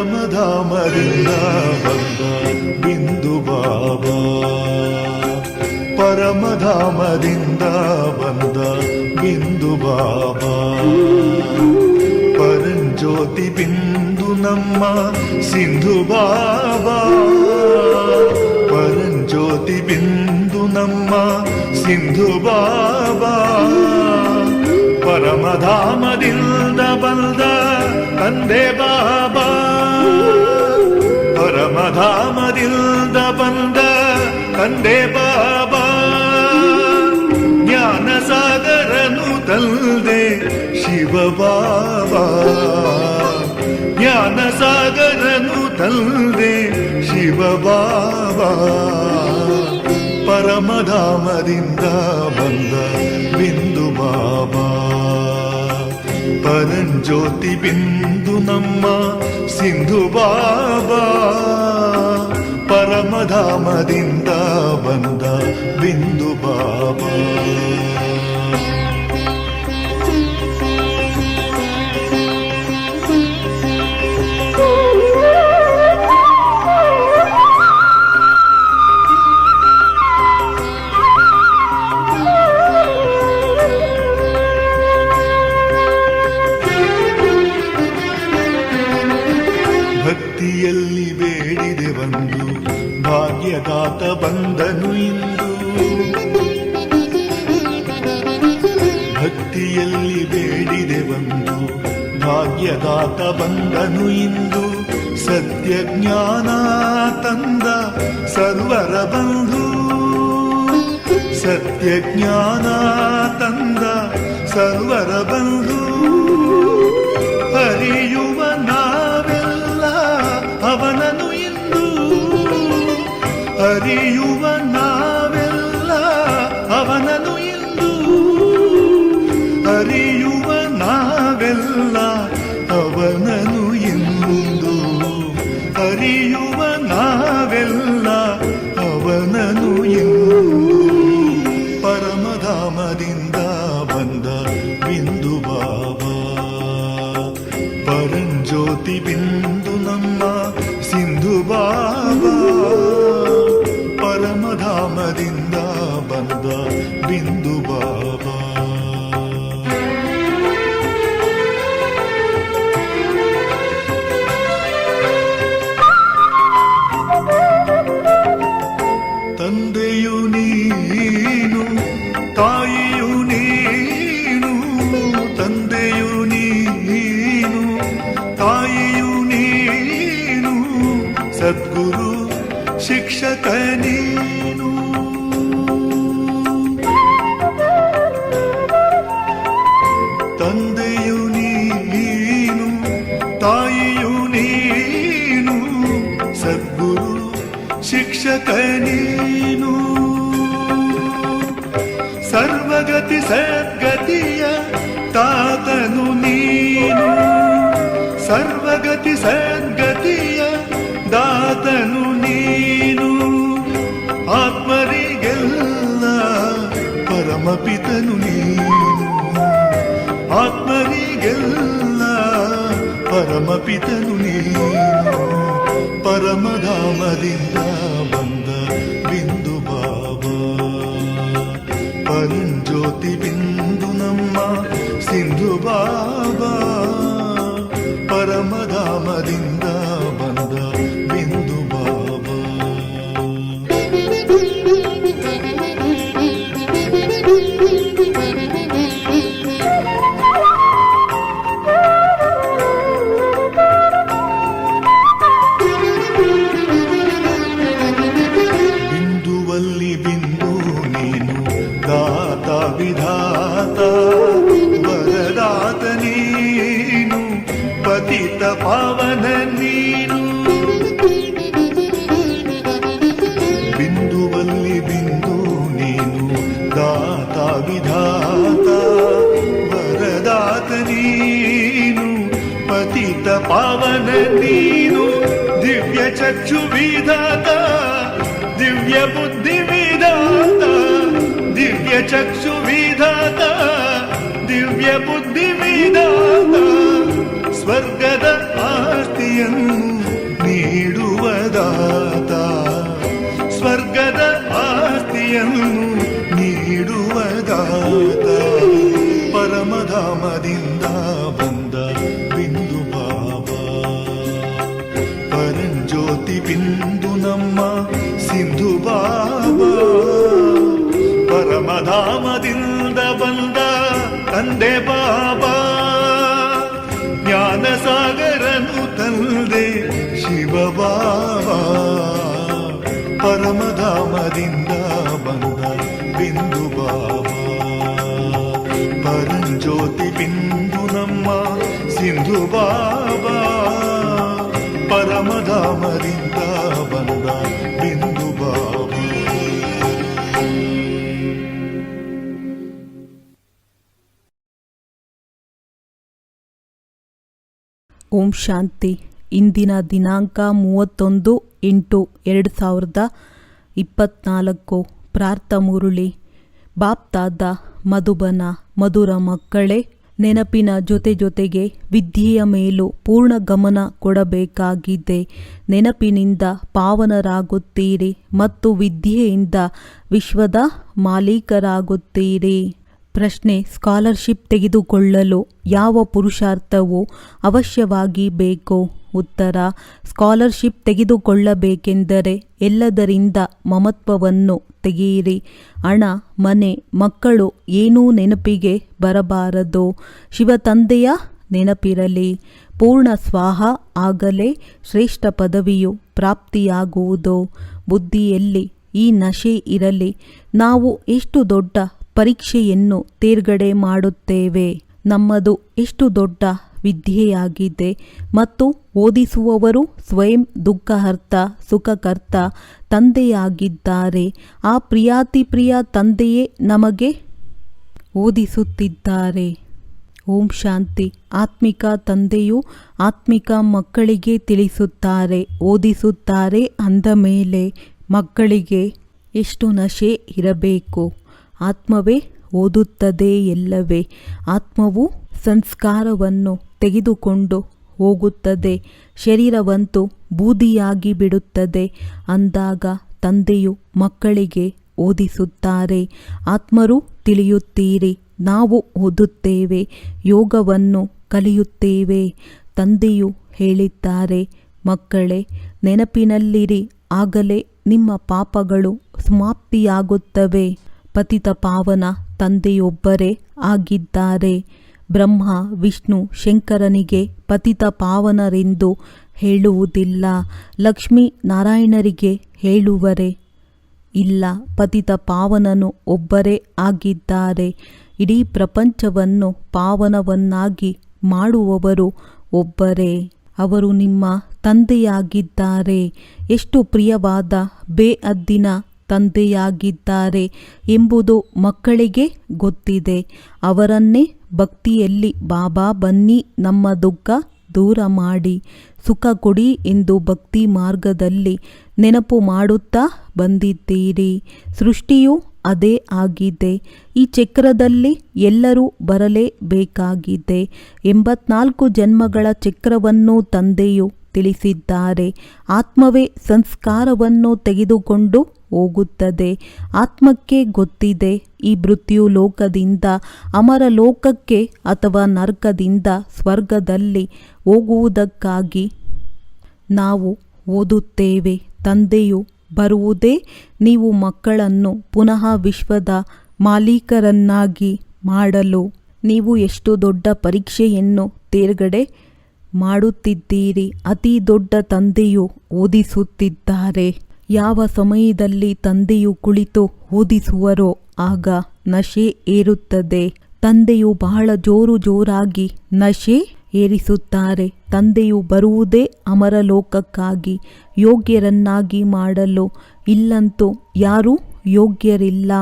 ಪರಮಧಾಮದಿಂದ ಬಂದ ಬಿಂದು ಬಾಬಾ ಪರಮಧಾಮದಿಂದ ಬಂದ ಬಿಂದು ನಮ್ಮ ಸಿಂಧು ಬಾಬಾ ಪರಂಜ್ಯೋತಿ ಬಿಂದು ನಮ್ಮ ಸಿಂಧು ಬಾಬಾ ಪರಮಧಾಮದಿಂದ ಬಂದ ತಂದೆ ಬಾಬಾ ಪರಮಧಾಮದಿಂದ ಬಂದ ತಂದೆ ಬಾಬಾ ಜ್ಞಾನ ಸಾಗರನು ತಲ್ದೆ ಶಿವ ಬಾಬಾ ಜ್ಞಾನ ಸಾಗರನು ತಲ್ದೆ ಶಿವ ಬಾಬಾ ಪರಮಧಾಮದಿಂದ ಬಂದ ಬಿಂದು ಬಾಬಾ ಪರಂಜ್ಯೋತಿ ಬಿಂದು ನಮ್ಮ ಸಿಂಧು ಬಾಬಾ ಪರಮಧಾಮದಿಂದ ಬಂದ ಬಿಂದು ಬಾಬಾ ಭಕ್ತಿಯಲ್ಲಿ ಬೇಡಿದೆ ಬಂದು, ಭಾಗ್ಯದಾತ ಬಂದನು ಇಂದು. ಭಕ್ತಿಯಲ್ಲಿ ಬೇಡಿದೆ ಬಂದು, ಭಾಗ್ಯದಾತ ಬಂದನು ಇಂದು. ಸತ್ಯ ಜ್ಞಾನ ತಂದ ಸರ್ವರ ಬಂಧು. ಸತ್ಯ ಜ್ಞಾನ ತಂದ ಸರ್ವರ ಬಂಧು. ಹರಿಯುವ ನಾವೆಲ್ಲ ಸದ್ಗತಿಯ ತಾತನು ನೀನು ಸರ್ವಗತಿ ಸದ್ಗತಿಯ ದಾತನು ನೀನು ಆತ್ಮರಿಗೆಲ್ಲ ಪರಮಪಿತನು ನೀನು ಆತ್ಮರಿಗೆಲ್ಲ ಪರಮಪಿತನು ನೀನು ಪರಮಧಾಮದಿಂದ ಬಂದ ಬಿಂದು ಪರಂಜ್ಯೋತಿ ಬಿಂದು ನಮ್ಮ ಸಿಂಧು ಬಾಬಾ ಓಂ ಶಾಂತಿ. ಇಂದಿನ ದಿನಾಂಕ ಮೂವತ್ತೊಂದು ಎಂಟು ಎರಡು ಸಾವಿರದ ಇಪ್ಪತ್ನಾಲ್ಕು. ಪ್ರಾರ್ಥ ಮುರುಳಿ. ಬಾಪ್ತಾದ ಮಧುಬನ, ಮಧುರ ಮಕ್ಕಳೇ, ನೆನಪಿನ ಜೊತೆ ಜೊತೆಗೆ ವಿದ್ಯೆಯ ಮೇಲೂ ಪೂರ್ಣ ಗಮನ ಕೊಡಬೇಕಾಗಿದೆ. ನೆನಪಿನಿಂದ ಪಾವನರಾಗುತ್ತೀರಿ ಮತ್ತು ವಿದ್ಯೆಯಿಂದ ವಿಶ್ವದ ಮಾಲೀಕರಾಗುತ್ತೀರಿ. ಪ್ರಶ್ನೆ ಸ್ಕಾಲರ್ಶಿಪ್ ತೆಗೆದುಕೊಳ್ಳಲು ಯಾವ ಪುರುಷಾರ್ಥವು ಅವಶ್ಯವಾಗಿ ಬೇಕೋ ಉತ್ತರ, ಸ್ಕಾಲರ್ಶಿಪ್ ತೆಗೆದುಕೊಳ್ಳಬೇಕೆಂದರೆ ಎಲ್ಲದರಿಂದ ಮಮತ್ವವನ್ನು ತೆಗೆಯಿರಿ. ಹಣ, ಮನೆ, ಮಕ್ಕಳು ಏನೂ ನೆನಪಿಗೆ ಬರಬಾರದು. ಶಿವ ತಂದೆಯ ನೆನಪಿರಲಿ. ಪೂರ್ಣ ಸ್ವಾಹ ಆಗಲೇ ಶ್ರೇಷ್ಠ ಪದವಿಯು ಪ್ರಾಪ್ತಿಯಾಗುವುದು. ಬುದ್ಧಿಯಲ್ಲಿ ಈ ನಶೆ ಇರಲಿ. ನಾವು ಎಷ್ಟು ದೊಡ್ಡ ಪರೀಕ್ಷೆಯನ್ನು ತೇರ್ಗಡೆ ಮಾಡುತ್ತೇವೆ. ನಮ್ಮದು ಎಷ್ಟು ದೊಡ್ಡ ವಿದ್ಯೆಯಾಗಿದೆ. ಮತ್ತು ಓದಿಸುವವರು ಸ್ವಯಂ ದುಃಖಹರ್ತ, ಸುಖಕರ್ತ, ತಂದೆಯಾಗಿದ್ದಾರೆ. ಆ ಪ್ರಿಯಾತಿ ಪ್ರಿಯ ತಂದೆಯೇ ನಮಗೆ ಓದಿಸುತ್ತಿದ್ದಾರೆ. ಓಂ ಶಾಂತಿ. ಆತ್ಮಿಕ ತಂದೆಯು ಆತ್ಮಿಕ ಮಕ್ಕಳಿಗೆ ತಿಳಿಸುತ್ತಾರೆ, ಓದಿಸುತ್ತಾರೆ ಅಂದ ಮೇಲೆ ಮಕ್ಕಳಿಗೆ ಎಷ್ಟು ನಶೆ ಇರಬೇಕು. ಆತ್ಮವೇ ಓದುತ್ತದೆ ಎಲ್ಲವೇ? ಆತ್ಮವು ಸಂಸ್ಕಾರವನ್ನು ತೆಗೆದುಕೊಂಡು ಹೋಗುತ್ತದೆ. ಶರೀರವಂತೂ ಬೂದಿಯಾಗಿ ಬಿಡುತ್ತದೆ. ಅಂದಾಗ ತಂದೆಯು ಮಕ್ಕಳಿಗೆ ಓದಿಸುತ್ತಾರೆ. ಆತ್ಮರು ತಿಳಿಯುತ್ತೀರಿ, ನಾವು ಓದುತ್ತೇವೆ, ಯೋಗವನ್ನು ಕಲಿಯುತ್ತೇವೆ. ತಂದೆಯು ಹೇಳಿದ್ದಾರೆ, ಮಕ್ಕಳೇ, ನೆನಪಿನಲ್ಲಿರಿ, ಆಗಲೇ ನಿಮ್ಮ ಪಾಪಗಳು ಸಮಾಪ್ತಿಯಾಗುತ್ತವೆ. ಪತಿತ ಪಾವನ ತಂದೆಯೊಬ್ಬರೇ ಆಗಿದ್ದಾರೆ. ಬ್ರಹ್ಮ, ವಿಷ್ಣು, ಶಂಕರನಿಗೆ ಪತಿತ ಪಾವನರೆಂದು ಹೇಳುವುದಿಲ್ಲ. ಲಕ್ಷ್ಮೀ ನಾರಾಯಣರಿಗೆ ಹೇಳುವರೆ. ಇಲ್ಲ, ಪತಿತ ಪಾವನನು ಒಬ್ಬರೇ ಆಗಿದ್ದಾರೆ. ಇಡೀ ಪ್ರಪಂಚವನ್ನು ಪಾವನವನ್ನಾಗಿ ಮಾಡುವವರು ಒಬ್ಬರೇ. ಅವರು ನಿಮ್ಮ ತಂದೆಯಾಗಿದ್ದಾರೆ. ಎಷ್ಟು ಪ್ರಿಯವಾದ ಬೇಅದ್ದಿನ ತಂದೆಯಾಗಿದ್ದಾರೆ ಎಂಬುದು ಮಕ್ಕಳಿಗೆ ಗೊತ್ತಿದೆ. ಅವರನ್ನೇ ಭಕ್ತಿಯಲ್ಲಿ, ಬಾಬಾ, ಬನ್ನಿ, ನಮ್ಮ ದುಃಖ ದೂರ ಮಾಡಿ, ಸುಖ ಕೊಡಿ ಎಂದು ಭಕ್ತಿ ಮಾರ್ಗದಲ್ಲಿ ನೆನಪು ಮಾಡುತ್ತಾ ಬಂದಿದ್ದೀರಿ. ಸೃಷ್ಟಿಯು ಅದೇ ಆಗಿದೆ. ಈ ಚಕ್ರದಲ್ಲಿ ಎಲ್ಲರೂ ಬರಲೇಬೇಕಾಗಿದೆ. ಎಂಬತ್ನಾಲ್ಕು ಜನ್ಮಗಳ ಚಕ್ರವನ್ನು ತಂದೆಯು ತಿಳಿಸಿದ್ದಾರೆ. ಆತ್ಮವೇ ಸಂಸ್ಕಾರವನ್ನು ತೆಗೆದುಕೊಂಡು ಹೋಗುತ್ತದೆ. ಆತ್ಮಕ್ಕೆ ಗೊತ್ತಿದೆ, ಈ ಮೃತ್ಯು ಲೋಕದಿಂದ, ಅಮರ ಲೋಕಕ್ಕೆ ಅಥವಾ ನರ್ಕದಿಂದ ಸ್ವರ್ಗದಲ್ಲಿ ಹೋಗುವುದಕ್ಕಾಗಿ ನಾವು ಓದುತ್ತೇವೆ. ತಂದೆಯು ಬರುವುದೇ, ನೀವು ಮಕ್ಕಳನ್ನು ಪುನಃ ವಿಶ್ವದ ಮಾಲೀಕರನ್ನಾಗಿ ಮಾಡಲು. ನೀವು ಎಷ್ಟು ದೊಡ್ಡ ಪರೀಕ್ಷೆಯನ್ನು ತೇರ್ಗಡೆ ಮಾಡುತ್ತಿದ್ದೀರಿ, ಅತಿ ದೊಡ್ಡ ತಂದೆಯು ಓದಿಸುತ್ತಿದ್ದಾರೆ. ಯಾವ ಸಮಯದಲ್ಲಿ ತಂದೆಯು ಕುಳಿತು ಓದಿಸುವರೋ ಆಗ ನಶೆ ಏರುತ್ತದೆ. ತಂದೆಯು ಬಹಳ ಜೋರು ಜೋರಾಗಿ ನಶೆ ಏರಿಸುತ್ತಾರೆ. ತಂದೆಯು ಬರುವುದೇ ಅಮರಲೋಕಕ್ಕಾಗಿ, ಯೋಗ್ಯರನ್ನಾಗಿ ಮಾಡಲು. ಇಲ್ಲಂತೂ ಯಾರೂ ಯೋಗ್ಯರಿಲ್ಲ.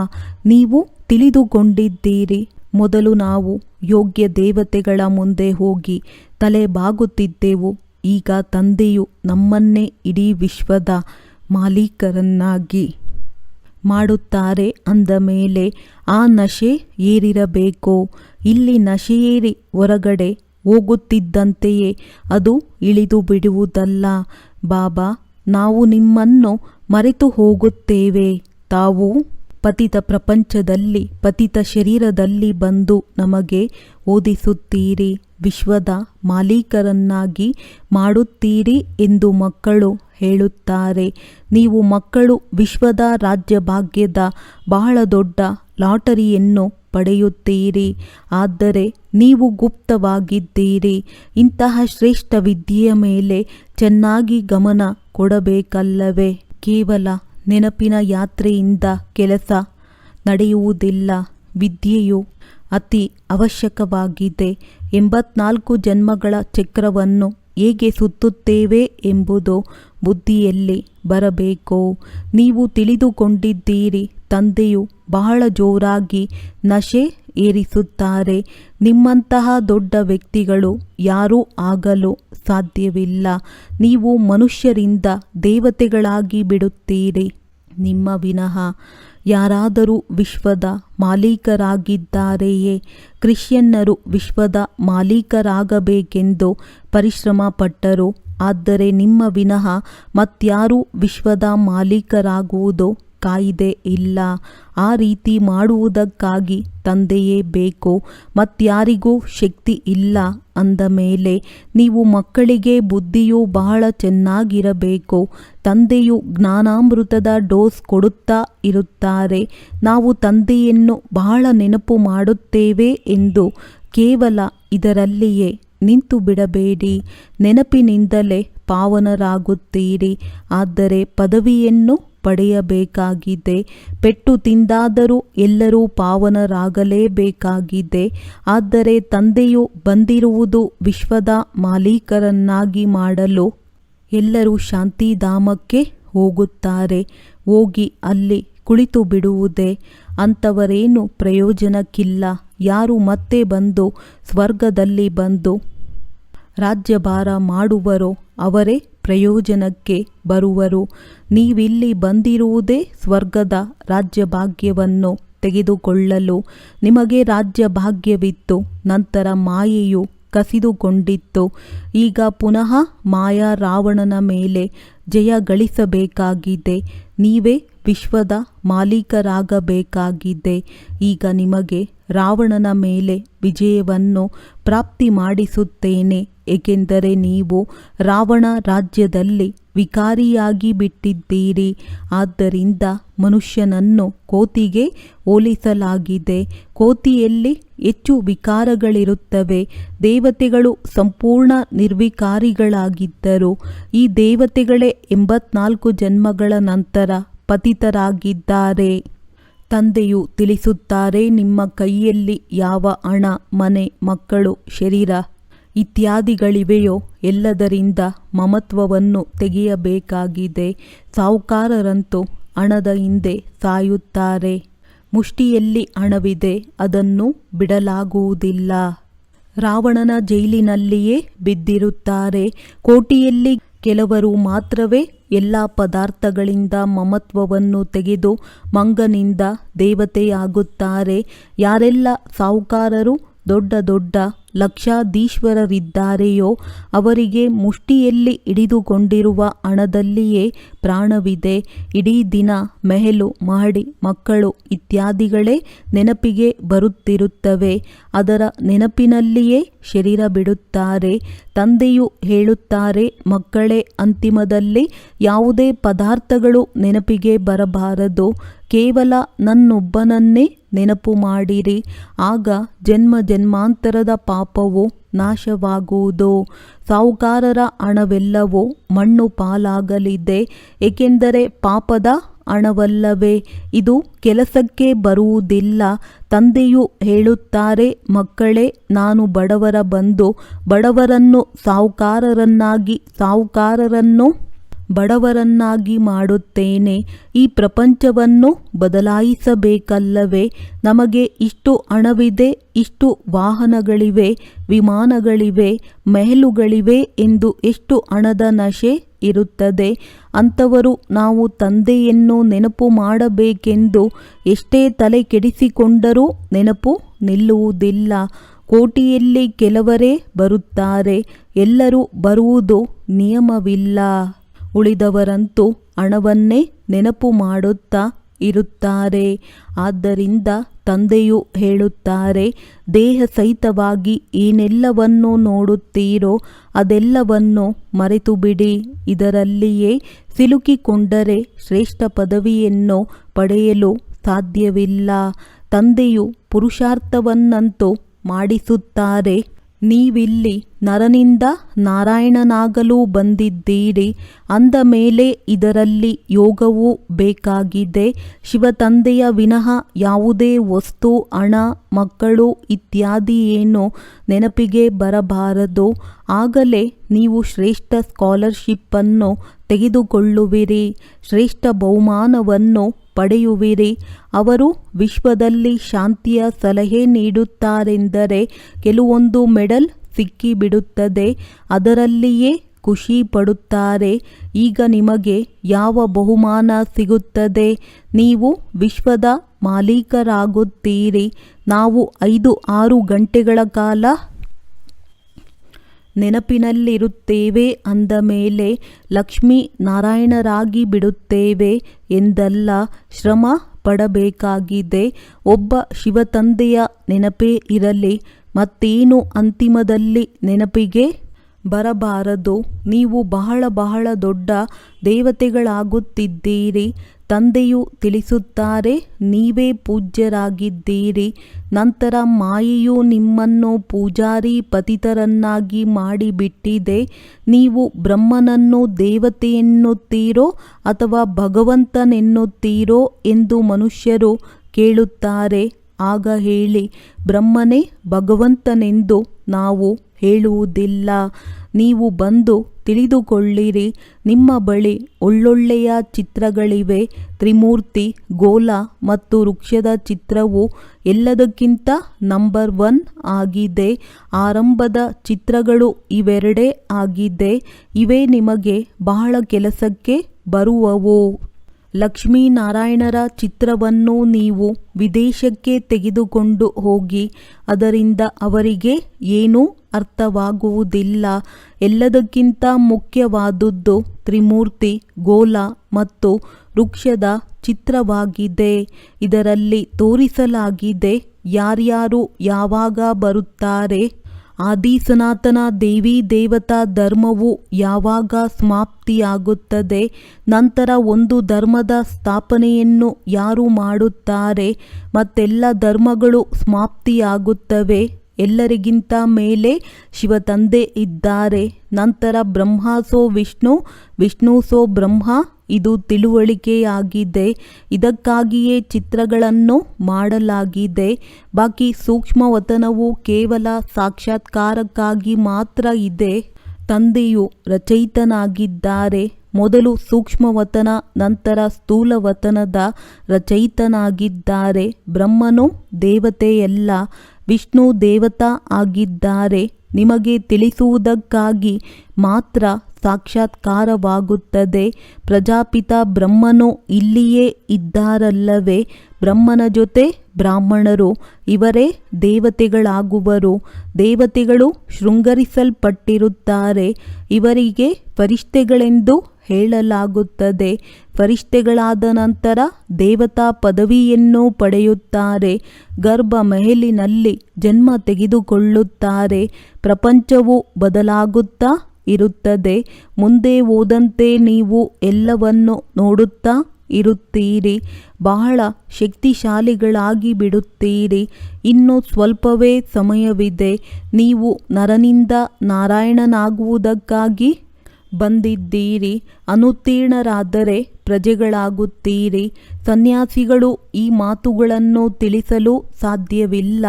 ನೀವು ತಿಳಿದುಕೊಂಡಿದ್ದೀರಿ. ಮೊದಲು ನಾವು ಯೋಗ್ಯ ದೇವತೆಗಳ ಮುಂದೆ ಹೋಗಿ ತಲೆ ಬಾಗುತ್ತಿದ್ದೆವು ಈಗ ತಂದೆಯು ನಮ್ಮನ್ನೇ ಇಡೀ ವಿಶ್ವದ ಮಾಲೀಕರನ್ನಾಗಿ ಮಾಡುತ್ತಾರೆ ಅಂದ ಮೇಲೆ, ಆ ನಶೆ ಏರಿರಬೇಕು? ಇಲ್ಲಿ ನಶೆಯೇರಿ ಹೊರಗಡೆ ಹೋಗುತ್ತಿದ್ದಂತೆಯೇ ಅದು ಇಳಿದು ಬಿಡುವುದಲ್ಲ. ಬಾಬಾ, ನಾವು ನಿಮ್ಮನ್ನು ಮರೆತು ಹೋಗುತ್ತೇವೆ. ತಾವು ಪತಿತ ಪ್ರಪಂಚದಲ್ಲಿ, ಪತಿತ ಶರೀರದಲ್ಲಿ ಬಂದು ನಮಗೆ ಓದಿಸುತ್ತೀರಿ. ವಿಶ್ವದ ಮಾಲೀಕರನ್ನಾಗಿ ಮಾಡುತ್ತೀರಿ ಎಂದು ಮಕ್ಕಳು ಹೇಳುತ್ತಾರೆ. ನೀವು ಮಕ್ಕಳು ವಿಶ್ವದ ರಾಜ್ಯಭಾಗ್ಯದ ಬಹಳ ದೊಡ್ಡ ಲಾಟರಿಯನ್ನು ಪಡೆಯುತ್ತೀರಿ. ಆದರೆ ನೀವು ಗುಪ್ತವಾಗಿದ್ದೀರಿ. ಇಂತಹ ಶ್ರೇಷ್ಠ ವಿದ್ಯೆಯ ಮೇಲೆ ಚೆನ್ನಾಗಿ ಗಮನ ಕೊಡಬೇಕಲ್ಲವೇ? ಕೇವಲ ನೆನಪಿನ ಯಾತ್ರೆಯಿಂದ ಕೆಲಸ ನಡೆಯುವುದಿಲ್ಲ. ವಿದ್ಯೆಯು ಅತಿ ಅವಶ್ಯಕವಾಗಿದೆ. ಎಂಬತ್ನಾಲ್ಕು ಜನ್ಮಗಳ ಚಕ್ರವನ್ನು ಹೇಗೆ ಸುತ್ತುತ್ತೇವೆ ಎಂಬುದು ಬುದ್ಧಿಯಲ್ಲಿ ಬರಬೇಕು. ನೀವು ತಿಳಿದುಕೊಂಡಿದ್ದೀರಿ, ತಂದೆಯು ಬಹಳ ಜೋರಾಗಿ ನಶೆ ಏರಿಸುತ್ತಾರೆ. ನಿಮ್ಮಂತಹ ದೊಡ್ಡ ವ್ಯಕ್ತಿಗಳು ಯಾರೂ ಆಗಲು ಸಾಧ್ಯವಿಲ್ಲ. ನೀವು ಮನುಷ್ಯರಿಂದ ದೇವತೆಗಳಾಗಿ ಬಿಡುತ್ತೀರಿ. ನಿಮ್ಮ ವಿನಃ ಯಾರಾದರೂ ವಿಶ್ವದ ಮಾಲೀಕರಾಗಿದ್ದಾರೆಯೇ? ಕ್ರಿಶ್ಚಿಯನ್ನರು ವಿಶ್ವದ ಮಾಲೀಕರಾಗಬೇಕೆಂದು ಪರಿಶ್ರಮ ಪಟ್ಟರು ಆದರೆ ನಿಮ್ಮ ವಿನಃ ಮತ್ಯಾರೂ ವಿಶ್ವದ ಮಾಲೀಕರಾಗುವುದು? ಕಾಯಿದೆ ಇಲ್ಲ. ಆ ರೀತಿ ಮಾಡುವುದಕ್ಕಾಗಿ ತಂದೆಯೇ ಬೇಕು. ಮತ್ಯಾರಿಗೂ ಶಕ್ತಿ ಇಲ್ಲ ಅಂದ ಮೇಲೆ ನೀವು ಮಕ್ಕಳಿಗೆ ಬುದ್ಧಿಯು ಬಹಳ ಚೆನ್ನಾಗಿರಬೇಕು. ತಂದೆಯು ಜ್ಞಾನಾಮೃತದ ಡೋಸ್ ಕೊಡುತ್ತಾ ಇರುತ್ತಾರೆ. ನಾವು ತಂದೆಯನ್ನು ಬಹಳ ನೆನಪು ಮಾಡುತ್ತೇವೆ ಎಂದು ಕೇವಲ ಇದರಲ್ಲಿಯೇ ನಿಂತು ಬಿಡಬೇಡಿ. ನೆನಪಿನಿಂದಲೇ ಪಾವನರಾಗುತ್ತೀರಿ. ಆದರೆ ಪದವಿಯನ್ನು ಪಡೆಯಬೇಕಾಗಿದೆ. ಪೆಟ್ಟು ತಿಂದಾದರೂ ಎಲ್ಲರೂ ಪಾವನರಾಗಲೇಬೇಕಾಗಿದೆ. ಆದರೆ ತಂದೆಯು ಬಂದಿರುವುದು ವಿಶ್ವದ ಮಾಲೀಕರನ್ನಾಗಿ ಮಾಡಲು ಎಲ್ಲರೂ ಶಾಂತಿಧಾಮಕ್ಕೆ ಹೋಗುತ್ತಾರೆ. ಹೋಗಿ ಅಲ್ಲಿ ಕುಳಿತು ಬಿಡುವುದೇ ಅಂಥವರೇನು ಪ್ರಯೋಜನಕ್ಕಿಲ್ಲ. ಯಾರು ಮತ್ತೆ ಬಂದು ಸ್ವರ್ಗದಲ್ಲಿ ಬಂದು ರಾಜ್ಯಭಾರ ಮಾಡುವರೋ ಅವರೇ ಪ್ರಯೋಜನಕ್ಕೆ ಬರುವರು. ನೀವಿಲ್ಲಿ ಬಂದಿರುವುದೇ ಸ್ವರ್ಗದ ರಾಜ್ಯಭಾಗ್ಯವನ್ನು ತೆಗೆದುಕೊಳ್ಳಲು. ನಿಮಗೆ ರಾಜ್ಯಭಾಗ್ಯವಿತ್ತು, ನಂತರ ಮಾಯೆಯು ಕಸಿದುಕೊಂಡಿತ್ತು. ಈಗ ಪುನಃ ಮಾಯಾ ರಾವಣನ ಮೇಲೆ ಜಯ ಗಳಿಸಬೇಕಾಗಿದೆ. ನೀವೇ ವಿಶ್ವದ ಮಾಲೀಕರಾಗಬೇಕಾಗಿದೆ. ಈಗ ನಿಮಗೆ ರಾವಣನ ಮೇಲೆ ವಿಜಯವನ್ನು ಪ್ರಾಪ್ತಿ ಮಾಡಿಸುತ್ತೇನೆ. ಏಕೆಂದರೆ ನೀವು ರಾವಣ ರಾಜ್ಯದಲ್ಲಿ ವಿಕಾರಿಯಾಗಿ ಬಿಟ್ಟಿದ್ದೀರಿ. ಆದ್ದರಿಂದ ಮನುಷ್ಯನನ್ನು ಕೋತಿಗೆ ಹೋಲಿಸಲಾಗಿದೆ. ಕೋತಿಯಲ್ಲಿ ಹೆಚ್ಚು ವಿಕಾರಗಳಿರುತ್ತವೆ. ದೇವತೆಗಳು ಸಂಪೂರ್ಣ ನಿರ್ವಿಕಾರಿಗಳಾಗಿದ್ದರು. ಈ ದೇವತೆಗಳೇ ಎಂಬತ್ನಾಲ್ಕು ಜನ್ಮಗಳ ನಂತರ ಪತಿತರಾಗಿದ್ದಾರೆ. ತಂದೆಯು ತಿಳಿಸುತ್ತಾರೆ, ನಿಮ್ಮ ಕೈಯಲ್ಲಿ ಯಾವ ಹಣ, ಮನೆ, ಮಕ್ಕಳು, ಶರೀರ ಇತ್ಯಾದಿಗಳಿವೆಯೋ ಎಲ್ಲದರಿಂದ ಮಮತ್ವವನ್ನು ತೆಗೆಯಬೇಕಾಗಿದೆ. ಸಾಹುಕಾರರಂತೂ ಹಣದ ಹಿಂದೆ ಸಾಯುತ್ತಾರೆ. ಮುಷ್ಟಿಯಲ್ಲಿ ಹಣವಿದೆ, ಅದನ್ನು ಬಿಡಲಾಗುವುದಿಲ್ಲ. ರಾವಣನ ಜೈಲಿನಲ್ಲಿಯೇ ಬಿದ್ದಿರುತ್ತಾರೆ. ಕೋಟಿಯಲ್ಲಿ ಕೆಲವರು ಮಾತ್ರವೇ ಎಲ್ಲ ಪದಾರ್ಥಗಳಿಂದ ಮಮತ್ವವನ್ನು ತೆಗೆದು ಮಂಗನಿಂದ ದೇವತೆಯಾಗುತ್ತಾರೆ. ಯಾರೆಲ್ಲ ಸಾಹುಕಾರರು ದೊಡ್ಡ ದೊಡ್ಡ ಲಕ್ಷಾಧೀಶ್ವರರಿದ್ದಾರೆಯೋ ಅವರಿಗೆ ಮುಷ್ಟಿಯಲ್ಲಿ ಹಿಡಿದುಕೊಂಡಿರುವ ಹಣದಲ್ಲಿಯೇ ಪ್ರಾಣವಿದೆ. ಇಡೀ ದಿನ ಮೆಹಲು ಮಾಡಿ ಮಕ್ಕಳು ಇತ್ಯಾದಿಗಳೇ ನೆನಪಿಗೆ ಬರುತ್ತಿರುತ್ತವೆ. ಅದರ ನೆನಪಿನಲ್ಲಿಯೇ ಶರೀರ ಬಿಡುತ್ತಾರೆ. ತಂದೆಯು ಹೇಳುತ್ತಾರೆ, ಮಕ್ಕಳೇ, ಅಂತಿಮದಲ್ಲಿ ಯಾವುದೇ ಪದಾರ್ಥಗಳು ನೆನಪಿಗೆ ಬರಬಾರದು. ಕೇವಲ ನನ್ನೊಬ್ಬನನ್ನೇ ನೆನಪು ಮಾಡಿರಿ. ಆಗ ಜನ್ಮ ಜನ್ಮಾಂತರದ ಪಾಪವು ನಾಶವಾಗುವುದು? ಸಾಹುಕಾರರ ಹಣವೆಲ್ಲವೂ ಮಣ್ಣು ಪಾಲಾಗಲಿದೆ. ಏಕೆಂದರೆ ಪಾಪದ ಹಣವಲ್ಲವೇ ಇದು ಕೆಲಸಕ್ಕೆ ಬರುವುದಿಲ್ಲ. ತಂದೆಯು ಹೇಳುತ್ತಾರೆ, ಮಕ್ಕಳೇ, ನಾನು ಬಡವರ ಬಂದು ಬಡವರನ್ನು ಸಾಹುಕಾರರನ್ನಾಗಿ, ಸಾಹುಕಾರರನ್ನು ಬಡವರನ್ನಾಗಿ ಮಾಡುತ್ತೇನೆ. ಈ ಪ್ರಪಂಚವನ್ನು ಬದಲಾಯಿಸಬೇಕಲ್ಲವೇ? ನಮಗೆ ಇಷ್ಟು ಹಣವಿದೆ, ಇಷ್ಟು ವಾಹನಗಳಿವೆ, ವಿಮಾನಗಳಿವೆ, ಮೆಹಲುಗಳಿವೆ ಎಂದು ಎಷ್ಟು ಹಣದ ನಶೆ ಇರುತ್ತದೆ? ಅಂಥವರು ನಾವು ತಂದೆಯನ್ನು ನೆನಪು ಮಾಡಬೇಕೆಂದು ಎಷ್ಟೇ ತಲೆ ಕೆಡಿಸಿಕೊಂಡರೂ ನೆನಪು ನಿಲ್ಲುವುದಿಲ್ಲ. ಕೋಟಿಯಲ್ಲಿ ಕೆಲವರೇ ಬರುತ್ತಾರೆ. ಎಲ್ಲರೂ ಬರುವುದು ನಿಯಮವಿಲ್ಲ. ಉಳಿದವರಂತೂ ಹಣವನ್ನೇ ನೆನಪು ಮಾಡುತ್ತಾ ಇರುತ್ತಾರೆ. ಆದ್ದರಿಂದ ತಂದೆಯು ಹೇಳುತ್ತಾರೆ, ದೇಹ ಸಹಿತವಾಗಿ ಏನೆಲ್ಲವನ್ನು ನೋಡುತ್ತೀರೋ ಅದೆಲ್ಲವನ್ನು ಮರೆತು ಬಿಡಿ ಇದರಲ್ಲಿಯೇ ಸಿಲುಕಿಕೊಂಡರೆ ಶ್ರೇಷ್ಠ ಪದವಿಯನ್ನು ಪಡೆಯಲು ಸಾಧ್ಯವಿಲ್ಲ. ತಂದೆಯು ಪುರುಷಾರ್ಥವನ್ನಂತೂ ಮಾಡಿಸುತ್ತಾರೆ. ನೀವಿಲ್ಲಿ ನರನಿಂದ ನಾರಾಯಣನಾಗಲು ಬಂದಿದ್ದೀರಿ. ಅಂದ ಮೇಲೆ ಇದರಲ್ಲಿ ಯೋಗವೂ ಬೇಕಾಗಿದೆ. ಶಿವತಂದೆಯ ವಿನಃ ಯಾವುದೇ ವಸ್ತು, ಹಣ, ಮಕ್ಕಳು ಇತ್ಯಾದಿ ಏನು ನೆನಪಿಗೆ ಬರಬಾರದು. ಆಗಲೇ ನೀವು ಶ್ರೇಷ್ಠ ಸ್ಕಾಲರ್ಶಿಪ್ಪನ್ನು ತೆಗೆದುಕೊಳ್ಳುವಿರಿ. ಶ್ರೇಷ್ಠ ಬಹುಮಾನವನ್ನು ಪಡೆಯುವಿರಿ. ಅವರು ವಿಶ್ವದಲ್ಲಿ ಶಾಂತಿಯ ಸಲಹೆ ನೀಡುತ್ತಾರೆಂದರೆ ಕೆಲವೊಂದು ಮೆಡಲ್ ಸಿಕ್ಕಿಬಿಡುತ್ತದೆ, ಅದರಲ್ಲಿಯೇ ಖುಷಿ ಪಡುತ್ತಾರೆ. ಈಗ ನಿಮಗೆ ಯಾವ ಬಹುಮಾನ ಸಿಗುತ್ತದೆ? ನೀವು ವಿಶ್ವದ ಮಾಲೀಕರಾಗುತ್ತೀರಿ. ನಾವು ಐದು ಆರು ಗಂಟೆಗಳ ಕಾಲ ನೆನಪಿನಲ್ಲಿರುತ್ತೇವೆ ಅಂದ ಮೇಲೆ ಲಕ್ಷ್ಮೀ ನಾರಾಯಣರಾಗಿ ಬಿಡುತ್ತೇವೆ ಎಂದಲ್ಲ ಶ್ರಮ ಪಡಬೇಕಾಗಿದೆ. ಒಬ್ಬ ಶಿವತಂದೆಯ ನೆನಪೇ ಇರಲಿ, ಮತ್ತೇನು ಅಂತಿಮದಲ್ಲಿ ನೆನಪಿಗೆ ಬರಬಾರದು? ನೀವು ಬಹಳ ಬಹಳ ದೊಡ್ಡ ದೇವತೆಗಳಾಗುತ್ತಿದ್ದೀರಿ. ತಂದೆಯು ತಿಳಿಸುತ್ತಾರೆ, ನೀವೇ ಪೂಜ್ಯರಾಗಿದ್ದೀರಿ. ನಂತರ ಮಾಯೆಯು ನಿಮ್ಮನ್ನು ಪೂಜಾರಿ ಪತಿತರನ್ನಾಗಿ ಮಾಡಿಬಿಟ್ಟಿದೆ. ನೀವು ಬ್ರಹ್ಮನನ್ನು ದೇವತೆಯೆನ್ನುತ್ತೀರೋ ಅಥವಾ ಭಗವಂತನೆನ್ನುತ್ತೀರೋ ಎಂದು ಮನುಷ್ಯರು ಕೇಳುತ್ತಾರೆ. ಆಗ ಹೇಳಿ, ಬ್ರಹ್ಮನೇ ಭಗವಂತನೆಂದು ನಾವು ಹೇಳುವುದಿಲ್ಲ. ನೀವು ಬಂದು ತಿಳಿದುಕೊಳ್ಳಿರಿ, ನಿಮ್ಮ ಬಳಿ ಒಳ್ಳೊಳ್ಳೆಯ ಚಿತ್ರಗಳಿವೆ. ತ್ರಿಮೂರ್ತಿ, ಗೋಲ ಮತ್ತು ವೃಕ್ಷದ ಚಿತ್ರವು ಎಲ್ಲದಕ್ಕಿಂತ ನಂಬರ್ ಒನ್ ಆಗಿದೆ. ಆರಂಭದ ಚಿತ್ರಗಳು ಇವೆರಡೇ ಆಗಿದೆ. ಇವೇ ನಿಮಗೆ ಬಹಳ ಕೆಲಸಕ್ಕೆ ಬರುವವು. ಲಕ್ಷ್ಮೀನಾರಾಯಣರ ಚಿತ್ರವನ್ನು ನೀವು ವಿದೇಶಕ್ಕೆ ತೆಗೆದುಕೊಂಡು ಹೋಗಿ, ಅದರಿಂದ ಅವರಿಗೆ ಏನೂ ಅರ್ಥವಾಗುವುದಿಲ್ಲ. ಎಲ್ಲದಕ್ಕಿಂತ ಮುಖ್ಯವಾದದ್ದು ತ್ರಿಮೂರ್ತಿ, ಗೋಲ ಮತ್ತು ವೃಕ್ಷದ ಚಿತ್ರವಾಗಿದೆ. ಇದರಲ್ಲಿ ತೋರಿಸಲಾಗಿದೆ ಯಾರ್ಯಾರು ಯಾವಾಗ ಬರುತ್ತಾರೆ. ಆದಿ ಸನಾತನ ದೇವಿ ದೇವತಾ ಧರ್ಮವು ಯಾವಾಗ ಸಮಾಪ್ತಿಯಾಗುತ್ತದೆ. ನಂತರ ಒಂದು ಧರ್ಮದ ಸ್ಥಾಪನೆಯನ್ನು ಯಾರು ಮಾಡುತ್ತಾರೆ. ಮತ್ತೆಲ್ಲ ಧರ್ಮಗಳು ಸಮಾಪ್ತಿಯಾಗುತ್ತವೆ. ಎಲ್ಲರಿಗಿಂತ ಮೇಲೆ ಶಿವ ತಂದೆ ಇದ್ದಾರೆ. ನಂತರ ಬ್ರಹ್ಮ ಸೋ ವಿಷ್ಣು ವಿಷ್ಣು ಸೋ ಬ್ರಹ್ಮ, ಇದು ತಿಳುವಳಿಕೆಯಾಗಿದೆ. ಇದಕ್ಕಾಗಿಯೇ ಚಿತ್ರಗಳನ್ನು ಮಾಡಲಾಗಿದೆ. ಬಾಕಿ ಸೂಕ್ಷ್ಮ ವತನವು ಕೇವಲ ಸಾಕ್ಷಾತ್ಕಾರಕ್ಕಾಗಿ ಮಾತ್ರ ಇದೆ. ತಂದೆಯು ರಚಯಿತನಾಗಿದ್ದಾರೆ. ಮೊದಲು ಸೂಕ್ಷ್ಮವತನ, ನಂತರ ಸ್ಥೂಲವತನದ ರಚಯಿತನಾಗಿದ್ದಾರೆ. ಬ್ರಹ್ಮನು ದೇವತೆಯಲ್ಲ. ವಿಷ್ಣು ದೇವತಾ ಆಗಿದ್ದಾರೆ. ನಿಮಗೆ ತಿಳಿಸುವುದಕ್ಕಾಗಿ ಮಾತ್ರ ಸಾಕ್ಷಾತ್ಕಾರವಾಗುತ್ತದೆ. ಪ್ರಜಾಪಿತ ಬ್ರಹ್ಮನು ಇಲ್ಲಿಯೇ ಇದ್ದಾರಲ್ಲವೇ? ಬ್ರಹ್ಮನ ಜೊತೆ ಬ್ರಾಹ್ಮಣರು, ಇವರೇ ದೇವತೆಗಳಾಗುವರು. ದೇವತೆಗಳು ಶೃಂಗರಿಸಲ್ಪಟ್ಟಿರುತ್ತಾರೆ. ಇವರಿಗೆ ಫರಿಷ್ಠೆಗಳೆಂದು ಹೇಳಲಾಗುತ್ತದೆ. ಫರಿಷ್ಠೆಗಳಾದ ನಂತರ ದೇವತಾ ಪದವಿಯನ್ನು ಪಡೆಯುತ್ತಾರೆ. ಗರ್ಭ ಮೆಹಲಿನಲ್ಲಿ ಜನ್ಮ ತೆಗೆದುಕೊಳ್ಳುತ್ತಾರೆ. ಪ್ರಪಂಚವು ಬದಲಾಗುತ್ತಾ ಇರುತ್ತದೆ. ಮುಂದೆ ಹೋದಂತೆ ನೀವು ಎಲ್ಲವನ್ನು ನೋಡುತ್ತಾ ಇರುತ್ತೀರಿ. ಬಹಳ ಶಕ್ತಿಶಾಲಿಗಳಾಗಿ ಬಿಡುತ್ತೀರಿ. ಇನ್ನು ಸ್ವಲ್ಪವೇ ಸಮಯವಿದೆ. ನೀವು ನರನಿಂದ ನಾರಾಯಣನಾಗುವುದಕ್ಕಾಗಿ ಬಂದಿದ್ದೀರಿ. ಅನುತ್ತೀರ್ಣರಾದರೆ ಪ್ರಜೆಗಳಾಗುತ್ತೀರಿ. ಸನ್ಯಾಸಿಗಳು ಈ ಮಾತುಗಳನ್ನು ತಿಳಿಸಲು ಸಾಧ್ಯವಿಲ್ಲ.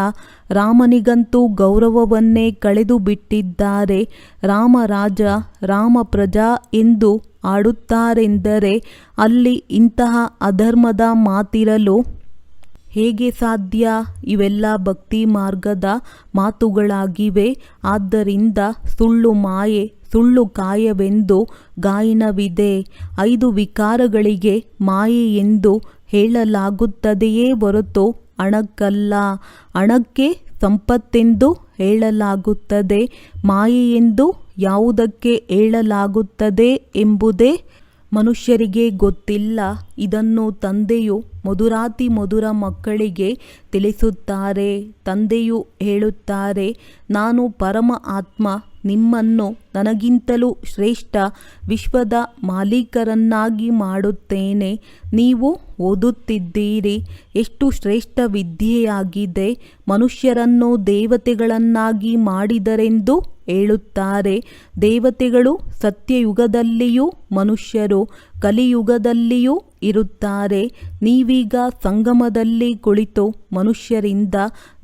ರಾಮನಿಗಂತೂ ಗೌರವವನ್ನೇ ಕಳೆದು ಬಿಟ್ಟಿದ್ದಾರೆ ರಾಮ ರಾಜ ರಾಮ ಪ್ರಜಾ ಎಂದು ಆಡುತ್ತಾರೆಂದರೆ ಅಲ್ಲಿ ಇಂತಹ ಅಧರ್ಮದ ಮಾತಿರಲು ಹೇಗೆ ಸಾಧ್ಯ? ಇವೆಲ್ಲ ಭಕ್ತಿ ಮಾರ್ಗದ ಮಾತುಗಳಾಗಿವೆ. ಆದ್ದರಿಂದ ಸುಳ್ಳು ಮಾಯೆ ಸುಳ್ಳು ಗಾಯವೆಂದು ಗಾಯನವಿದೆ. ಐದು ವಿಕಾರಗಳಿಗೆ ಮಾಯೆ ಎಂದು ಹೇಳಲಾಗುತ್ತದೆಯೇ ಹೊರತು ಅಣಕ್ಕಲ್ಲ ಅಣಕ್ಕೆ ಸಂಪತ್ತೆಂದು ಹೇಳಲಾಗುತ್ತದೆ ಮಾಯೆಯೆಂದು ಯಾವುದಕ್ಕೆ ಹೇಳಲಾಗುತ್ತದೆ ಎಂಬುದೇ ಮನುಷ್ಯರಿಗೆ ಗೊತ್ತಿಲ್ಲ. ಇದನ್ನು ತಂದೆಯು ಮಧುರಾತಿ ಮಧುರ ಮಕ್ಕಳಿಗೆ ತಿಳಿಸುತ್ತಾರೆ, ತಂದೆಯು ಹೇಳುತ್ತಾರೆ, ನಾನು ಪರಮ ಆತ್ಮ ನಿಮ್ಮನ್ನು ನನಗಿಂತಲೂ ಶ್ರೇಷ್ಠ ವಿಶ್ವದ ಮಾಲೀಕರನ್ನಾಗಿ ಮಾಡುತ್ತೇನೆ. ನೀವು ಓದುತ್ತಿದ್ದೀರಿ, ಎಷ್ಟು ಶ್ರೇಷ್ಠ ವಿದ್ಯೆಯಾಗಿದೆ, ಮನುಷ್ಯರನ್ನು ದೇವತೆಗಳನ್ನಾಗಿ ಮಾಡಿದರೆಂದು ಹೇಳುತ್ತಾರೆ. ದೇವತೆಗಳು ಸತ್ಯಯುಗದಲ್ಲಿಯೂ ಮನುಷ್ಯರು, ಕಲಿಯುಗದಲ್ಲಿಯೂ ಇರುತ್ತಾರೆ. ನೀವೀಗ ಸಂಗಮದಲ್ಲಿ ಕುಳಿತು ಮನುಷ್ಯರಿಂದ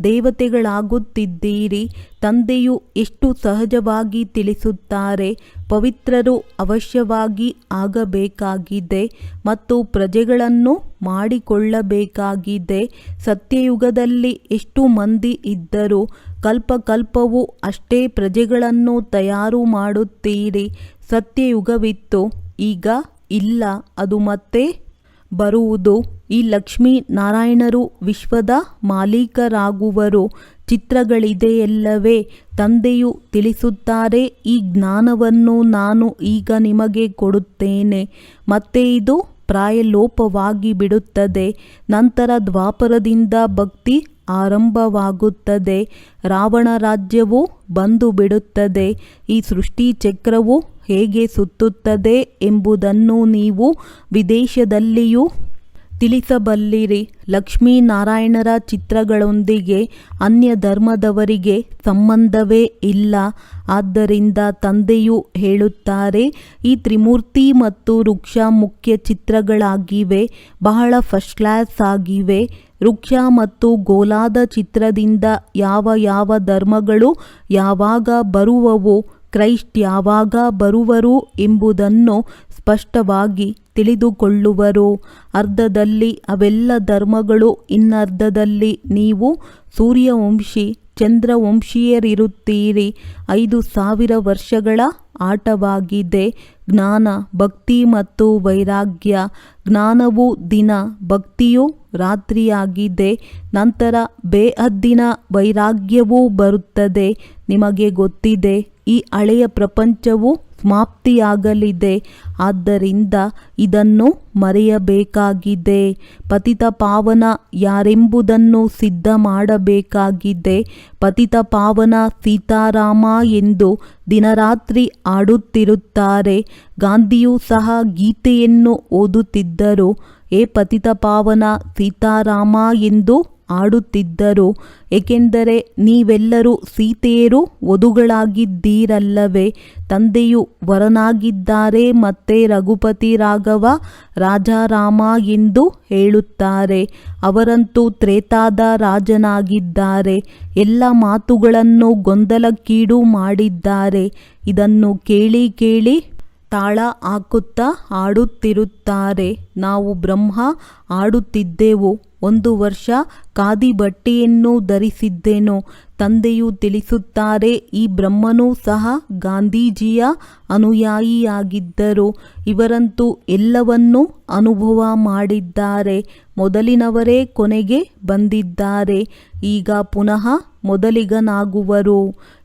ದೇವತೆಗಳಾಗುತ್ತಿದ್ದೀರಿ. ತಂದೆಯು ಎಷ್ಟು ಸಹಜವಾಗಿ ತಿಳಿಸುತ್ತಾರೆ. ಪವಿತ್ರರು ಅವಶ್ಯವಾಗಿ ಆಗಬೇಕಾಗಿದೆ ಮತ್ತು ಪ್ರಜೆಗಳನ್ನು ಮಾಡಿಕೊಳ್ಳಬೇಕಾಗಿದೆ. ಸತ್ಯಯುಗದಲ್ಲಿ ಎಷ್ಟು ಮಂದಿ ಇದ್ದರು ಕಲ್ಪಕಲ್ಪವು ಅಷ್ಟೇ ಪ್ರಜೆಗಳನ್ನು ತಯಾರು ಮಾಡುತ್ತೀರಿ. ಸತ್ಯಯುಗವಿತ್ತು, ಈಗ ಇಲ್ಲ, ಅದು ಮತ್ತೆ ಬರುವುದು. ಈ ಲಕ್ಷ್ಮೀ ನಾರಾಯಣರು ವಿಶ್ವದ ಮಾಲೀಕರಾಗುವರು. ಚಿತ್ರಗಳಿದೆಯಲ್ಲವೇ? ತಂದೆಯು ತಿಳಿಸುತ್ತಾರೆ, ಈ ಜ್ಞಾನವನ್ನು ನಾನು ಈಗ ನಿಮಗೆ ಕೊಡುತ್ತೇನೆ. ಮತ್ತೆ ಇದು ಪ್ರಾಯಲೋಪವಾಗಿ ಬಿಡುತ್ತದೆ ನಂತರ ದ್ವಾಪರದಿಂದ ಭಕ್ತಿ ಆರಂಭವಾಗುತ್ತದೆ. ರಾವಣ ರಾಜ್ಯವು ಬಂದು ಬಿಡುತ್ತದೆ. ಈ ಸೃಷ್ಟಿ ಚಕ್ರವು ಹೇಗೆ ಸುತ್ತುತ್ತದೆ ಎಂಬುದನ್ನು ನೀವು ವಿದೇಶದಲ್ಲಿಯೂ ತಿಳಿಸಬಲ್ಲಿರಿ. ಲಕ್ಷ್ಮೀನಾರಾಯಣರ ಚಿತ್ರಗಳೊಂದಿಗೆ ಅನ್ಯ ಧರ್ಮದವರಿಗೆ ಸಂಬಂಧವೇ ಇಲ್ಲ. ಆದ್ದರಿಂದ ತಂದೆಯು ಹೇಳುತ್ತಾರೆ, ಈ ತ್ರಿಮೂರ್ತಿ ಮತ್ತು ವೃಕ್ಷ ಮುಖ್ಯ ಚಿತ್ರಗಳಾಗಿವೆ, ಬಹಳ ಫಸ್ಟ್ ಕ್ಲಾಸ್ ಆಗಿವೆ. ವೃಕ್ಷ ಮತ್ತು ಗೋಲಾದ ಚಿತ್ರದಿಂದ ಯಾವ ಯಾವ ಧರ್ಮಗಳು ಯಾವಾಗ ಬರುವವು, ಕ್ರೈಸ್ಟ್ ಯಾವಾಗ ಬರುವರು ಎಂಬುದನ್ನು ಸ್ಪಷ್ಟವಾಗಿ ತಿಳಿದುಕೊಳ್ಳುವರು. ಅರ್ಧದಲ್ಲಿ ಅವೆಲ್ಲ ಧರ್ಮಗಳು, ಇನ್ನರ್ಧದಲ್ಲಿ ನೀವು ಸೂರ್ಯವಂಶಿ ಚಂದ್ರವಂಶೀಯರಿರುತ್ತೀರಿ. ಐದು ಸಾವಿರ ವರ್ಷಗಳ ಆಟವಾಗಿದೆ. ಜ್ಞಾನ, ಭಕ್ತಿ ಮತ್ತು ವೈರಾಗ್ಯ. ಜ್ಞಾನವು ದಿನ, ಭಕ್ತಿಯು ರಾತ್ರಿಯಾಗಿದೆ. ನಂತರ ಬೇಹದ್ದಿನ ವೈರಾಗ್ಯವೂ ಬರುತ್ತದೆ. ನಿಮಗೆ ಗೊತ್ತಿದೆ ಈ ಹಳೆಯ ಪ್ರಪಂಚವು ಸಮಾಪ್ತಿಯಾಗಲಿದೆ. ಆದ್ದರಿಂದ ಇದನ್ನು ಮರೆಯಬೇಕಾಗಿದೆ. ಪತಿತ ಪಾವನ ಯಾರೆಂಬುದನ್ನು ಸಿದ್ಧ ಮಾಡಬೇಕಾಗಿದೆ ಪತಿತ ಪಾವನ ಸೀತಾರಾಮ ಎಂದು ದಿನರಾತ್ರಿ ಆಡುತ್ತಿರುತ್ತಾರೆ ಗಾಂಧಿಯೂ ಸಹ ಗೀತೆಯನ್ನು ಓದುತ್ತಿದ್ದರು. ಏ ಪತಿತ ಪಾವನ, ಸೀತಾರಾಮ ಎಂದು ಆಡುತ್ತಿದ್ದರು. ಏಕೆಂದರೆ ನೀವೆಲ್ಲರೂ ಸೀತೆಯರು, ವಧುಗಳಾಗಿದ್ದೀರಲ್ಲವೇ? ತಂದೆಯು ವರನಾಗಿದ್ದಾರೆ ಮತ್ತೆ ರಘುಪತಿ ರಾಘವ ರಾಜಾರಾಮ ಎಂದು ಹೇಳುತ್ತಾರೆ. ಅವರಂತೂ ತ್ರೇತಾದ ರಾಜನಾಗಿದ್ದಾರೆ. ಎಲ್ಲ ಮಾತುಗಳನ್ನು ಗೊಂದಲಕ್ಕೀಡು ಮಾಡಿದ್ದಾರೆ. ಇದನ್ನು ಕೇಳಿ ಕೇಳಿ ತಾಳ ಹಾಕುತ್ತಾ ಆಡುತ್ತಿರುತ್ತಾರೆ. ನಾವು ಬ್ರಹ್ಮ ಆಡುತ್ತಿದ್ದೆವು. ಒಂದು ವರ್ಷ ಖಾದಿ ಬಟ್ಟೆಯನ್ನು ಧರಿಸಿದ್ದೇನೋ. ತಂದೆಯು ತಿಳಿಸುತ್ತಾರೆ, ಈ ಬ್ರಹ್ಮನೂ ಸಹ ಗಾಂಧೀಜಿಯ ಅನುಯಾಯಿಯಾಗಿದ್ದರು. ಇವರಂತೂ ಎಲ್ಲವನ್ನೂ ಅನುಭವ ಮಾಡಿದ್ದಾರೆ. ಮೊದಲಿನವರೇ ಕೊನೆಗೆ ಬಂದಿದ್ದಾರೆ. ಈಗ ಪುನಃ ಮೊದಲಿಗನಾಗುವರು.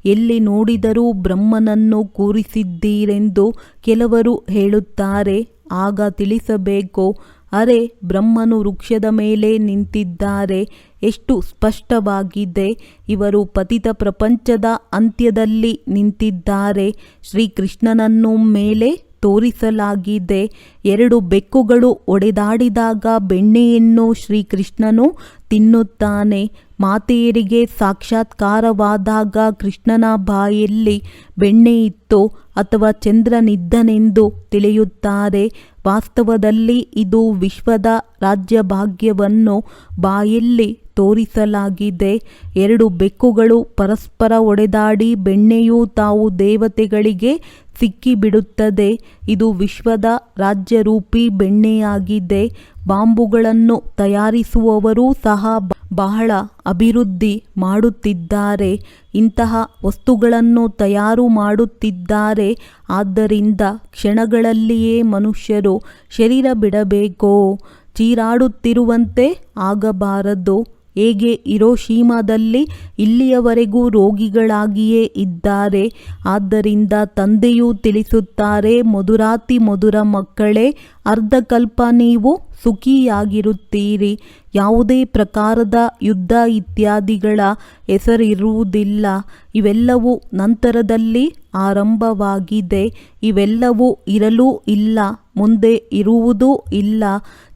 ಎಲ್ಲಿ ನೋಡಿದರೂ ಬ್ರಹ್ಮನನ್ನು ಕೂರಿಸಿದ್ದೀರೆಂದು ಕೆಲವರು ಹೇಳುತ್ತಾರೆ. ಆಗ ತಿಳಿಸಬೇಕು. ಅರೆ ಬ್ರಹ್ಮನು ವೃಕ್ಷದ ಮೇಲೆ ನಿಂತಿದ್ದಾರೆ. ಎಷ್ಟು ಸ್ಪಷ್ಟವಾಗಿದೆ. ಇವರು ಪತಿತ ಪ್ರಪಂಚದ ಅಂತ್ಯದಲ್ಲಿ ನಿಂತಿದ್ದಾರೆ. ಶ್ರೀಕೃಷ್ಣನನ್ನು ಮೇಲೆ ತೋರಿಸಲಾಗಿದೆ. ಎರಡು ಬೆಕ್ಕುಗಳು ಒಡೆದಾಡಿದಾಗ ಬೆಣ್ಣೆಯನ್ನು ಶ್ರೀಕೃಷ್ಣನು ತಿನ್ನುತ್ತಾನೆ. ಮಾತೆಯರಿಗೆ ಸಾಕ್ಷಾತ್ಕಾರವಾದಾಗ ಕೃಷ್ಣನ ಬಾಯಲ್ಲಿ ಬೆಣ್ಣೆ ಇತ್ತು ಅಥವಾ ಚಂದ್ರನಿದ್ದನೆಂದು ತಿಳಿಯುತ್ತಾರೆ. ವಾಸ್ತವದಲ್ಲಿ ಇದು ವಿಶ್ವದ ರಾಜ್ಯಭಾಗ್ಯವನ್ನು ಬಾಯಲ್ಲಿ ತೋರಿಸಲಾಗಿದೆ. ಎರಡು ಬೆಕ್ಕುಗಳು ಪರಸ್ಪರ ಒಡೆದಾಡಿ ಬೆಣ್ಣೆಯು ತಾವು ದೇವತೆಗಳಿಗೆ ಸಿಕ್ಕಿಬಿಡುತ್ತದೆ. ಇದು ವಿಶ್ವದ ರಾಜ್ಯರೂಪಿ ಬೆಣ್ಣೆಯಾಗಿದೆ. ಬಾಂಬುಗಳನ್ನು ತಯಾರಿಸುವವರೂ ಸಹ ಬಹಳ ಅಭಿವೃದ್ಧಿ ಮಾಡುತ್ತಿದ್ದಾರೆ. ಇಂತಹ ವಸ್ತುಗಳನ್ನು ತಯಾರು ಮಾಡುತ್ತಿದ್ದಾರೆ. ಆದ್ದರಿಂದ ಕ್ಷಣಗಳಲ್ಲಿಯೇ ಮನುಷ್ಯರು ಶರೀರ ಬಿಡಬೇಕೋ? ಚೀರಾಡುತ್ತಿರುವಂತೆ ಆಗಬಾರದು. ಹೇಗೆ ಹಿರೋಶೀಮಾದಲ್ಲಿ ಇಲ್ಲಿಯವರೆಗೂ ರೋಗಿಗಳಾಗಿಯೇ ಇದ್ದಾರೆ. ಆದ್ದರಿಂದ ತಂದೆಯು ತಿಳಿಸುತ್ತಾರೆ ಮಧುರಾತಿ ಮಧುರ ಮಕ್ಕಳೇ ಅರ್ಧಕಲ್ಪ ನೀವು ಸುಖಿಯಾಗಿರುತ್ತೀರಿ. ಯಾವುದೇ ಪ್ರಕಾರದ ಯುದ್ಧ ಇತ್ಯಾದಿಗಳ ಹೆಸರಿರುವುದಿಲ್ಲ. ಇವೆಲ್ಲವೂ ನಂತರದಲ್ಲಿ ಆರಂಭವಾಗಿದೆ. ಇವೆಲ್ಲವೂ ಇರಲೂ ಇಲ್ಲ, ಮುಂದೆ ಇರುವುದೂ ಇಲ್ಲ.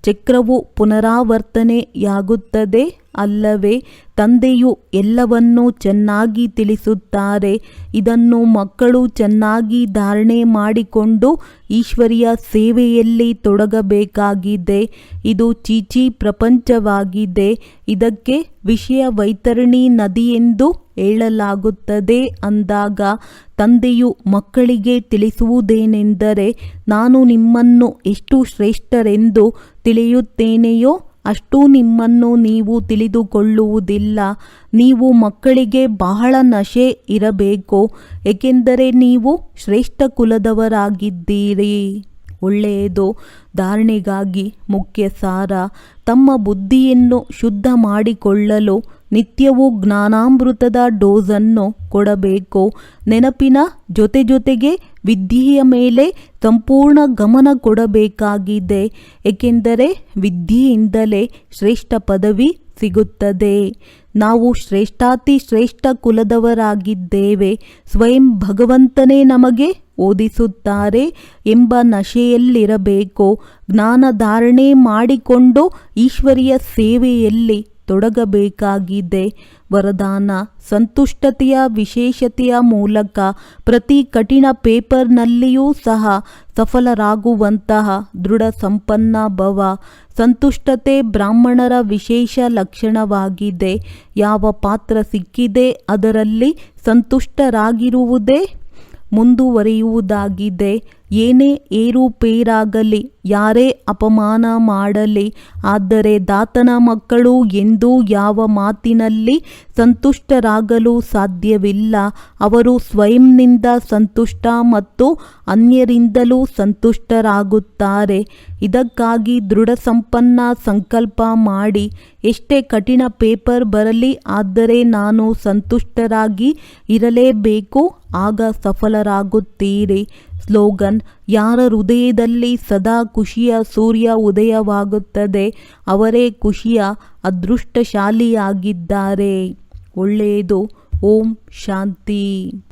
ಚಕ್ರವು ಪುನರಾವರ್ತನೆಯಾಗುತ್ತದೆ ಅಲ್ಲವೇ, ತಂದೆಯು ಎಲ್ಲವನ್ನೂ ಚೆನ್ನಾಗಿ ತಿಳಿಸುತ್ತಾರೆ. ಇದನ್ನು ಮಕ್ಕಳು ಚೆನ್ನಾಗಿ ಧಾರಣೆ ಮಾಡಿಕೊಂಡು ಈಶ್ವರಿಯ ಸೇವೆಯಲ್ಲಿ ತೊಡಗಬೇಕಾಗಿದೆ. ಇದು ಚೀಚಿ ಪ್ರಪಂಚವಾಗಿದೆ ಇದಕ್ಕೆ ವಿಷಯ ವೈತರಣಿ ನದಿ ಎಂದು ಹೇಳಲಾಗುತ್ತದೆ ಅಂದಾಗ, ತಂದೆಯು ಮಕ್ಕಳಿಗೆ ತಿಳಿಸುವುದೇನೆಂದರೆ, ನಾನು ನಿಮ್ಮನ್ನು ಎಷ್ಟು ಶ್ರೇಷ್ಠರೆಂದು ತಿಳಿಯುತ್ತೇನೆಯೋ ಅಷ್ಟೂ ನಿಮ್ಮನ್ನು ನೀವು ತಿಳಿದುಕೊಳ್ಳುವುದಿಲ್ಲ. ನೀವು ಮಕ್ಕಳಿಗೆ ಬಹಳ ನಶೆ ಇರಬೇಕು, ಏಕೆಂದರೆ ನೀವು ಶ್ರೇಷ್ಠ ಕುಲದವರಾಗಿದ್ದೀರಿ. ಒಳ್ಳೆಯದು? ಧಾರಣೆಗಾಗಿ ಮುಖ್ಯ ಸಾರ ತಮ್ಮ ಬುದ್ಧಿಯನ್ನು ಶುದ್ಧ ಮಾಡಿಕೊಳ್ಳಲು ನಿತ್ಯವೂ ಜ್ಞಾನಾಮೃತದ ಡೋಸನ್ನು ಕೊಡಬೇಕು. ನೆನಪಿನ ಜೊತೆ ಜೊತೆಗೆ ವಿದ್ಯೆಯ ಮೇಲೆ ಸಂಪೂರ್ಣ ಗಮನ ಕೊಡಬೇಕಾಗಿದೆ. ಏಕೆಂದರೆ ವಿದ್ಯೆಯಿಂದಲೇ ಶ್ರೇಷ್ಠ ಪದವಿ ಸಿಗುತ್ತದೆ. ನಾವು ಶ್ರೇಷ್ಠಾತಿ ಶ್ರೇಷ್ಠ ಕುಲದವರಾಗಿದ್ದೇವೆ. ಸ್ವಯಂ ಭಗವಂತನೇ ನಮಗೆ ಓದಿಸುತ್ತಾರೆ ಎಂಬ ನಶೆಯಲ್ಲಿರಬೇಕು? ಜ್ಞಾನ ಧಾರಣೆ ಮಾಡಿಕೊಂಡು ಈಶ್ವರಿಯ ಸೇವೆಯಲ್ಲಿ ತೊಡಗಬೇಕಾಗಿದೆ. ವರದಾನ, ಸಂತುಷ್ಟತೆಯ ವಿಶೇಷತೆಯ ಮೂಲಕ ಪ್ರತಿ ಕಠಿಣ ಪೇಪರ್ನಲ್ಲಿಯೂ ಸಹ ಸಫಲರಾಗುವಂತಹ ದೃಢ ಸಂಪನ್ನ ಭವ, ಸಂತುಷ್ಟತೆ ಬ್ರಾಹ್ಮಣರ ವಿಶೇಷ ಲಕ್ಷಣವಾಗಿದೆ. ಯಾವ ಪಾತ್ರ ಸಿಕ್ಕಿದೆ ಅದರಲ್ಲಿ ಸಂತುಷ್ಟರಾಗಿರುವುದೇ? ಮುಂದುವರಿಯುವುದಾಗಿದೆ. ಏನೇ ಏರುಪೇರಾಗಲಿ, ಯಾರೇ ಅಪಮಾನ ಮಾಡಲಿ, ಆದರೆ ದಾತನ ಮಕ್ಕಳು ಎಂದು ಯಾವ ಮಾತಿನಲ್ಲಿ ಸಂತುಷ್ಟರಾಗಲು ಸಾಧ್ಯವಿಲ್ಲ. ಅವರು ಸ್ವಯಂನಿಂದ ಸಂತುಷ್ಟ ಮತ್ತು ಅನ್ಯರಿಂದಲೂ ಸಂತುಷ್ಟರಾಗುತ್ತಾರೆ. ಇದಕ್ಕಾಗಿ ದೃಢ ಸಂಪನ್ನ ಸಂಕಲ್ಪ ಮಾಡಿ. ಎಷ್ಟೇ ಕಠಿಣ ಪೇಪರ್ ಬರಲಿ, ಆದರೆ ನಾನು ಸಂತುಷ್ಟರಾಗಿ ಇರಲೇಬೇಕು, ಆಗ ಸಫಲರಾಗುತ್ತೀರಿ. ಸ್ಲೋಗನ್ ಯಾರ ಹೃದಯದಲ್ಲಿ ಸದಾ ಖುಷಿಯ ಸೂರ್ಯ ಉದಯವಾಗುತ್ತದೆ ಅವರೇ ಖುಷಿಯ ಅದೃಷ್ಟಶಾಲಿಯಾಗಿದ್ದಾರೆ. ಒಳ್ಳೆಯದು. ಓಂ ಶಾಂತಿ.